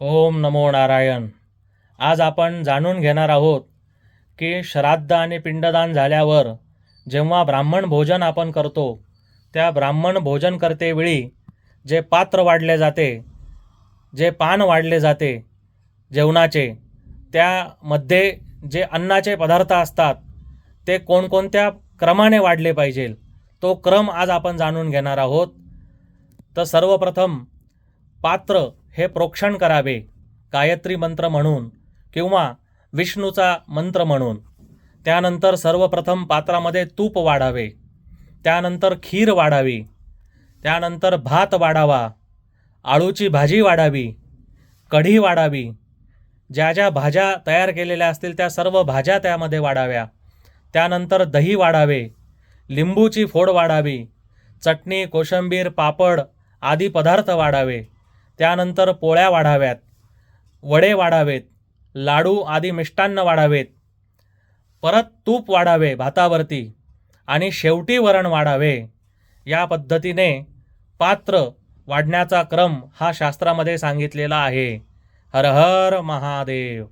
ओम नमो नारायण. आज आपण जाणून घेणार आहोत की श्राद्ध आणि पिंडदान झाल्यावर जेव्हा ब्राह्मण भोजन आपण करतो त्या ब्राह्मण भोजन करतेवेळी जे पात्र वाढले जाते जे पान वाढले जाते जेवणाचे त्यामध्ये जे अन्नाचे पदार्थ असतात ते कोणकोणत्या क्रमाने वाढले पाहिजे तो क्रम आज आपण जाणून घेणार आहोत. तर सर्वप्रथम पात्र हे प्रोक्षण करावे गायत्री मंत्र म्हणून किंवा विष्णूचा मंत्र म्हणून. त्यानंतर सर्वप्रथम पात्रामध्ये तूप वाढावे त्यानंतर खीर वाढावी त्यानंतर भात वाढावा आळूची भाजी वाढावी कढी वाढावी. ज्या ज्या भाज्या तयार केलेल्या असतील त्या सर्व भाज्या त्यामध्ये वाढाव्या. त्यानंतर दही वाढावे लिंबूची फोड वाढावी चटणी कोशिंबीर पापड आदी पदार्थ वाढावे. त्यानंतर पोळ्या वाढाव्यात वडे वाढावेत लाडू आदी मिष्टान्न वाढावेत. परत तूप वाढावे भातावरती आणि शेवटी वरण वाढावे. या पद्धतीने पात्र वाढण्याचा क्रम हा शास्त्रामध्ये सांगितलेला आहे. हर हर महादेव.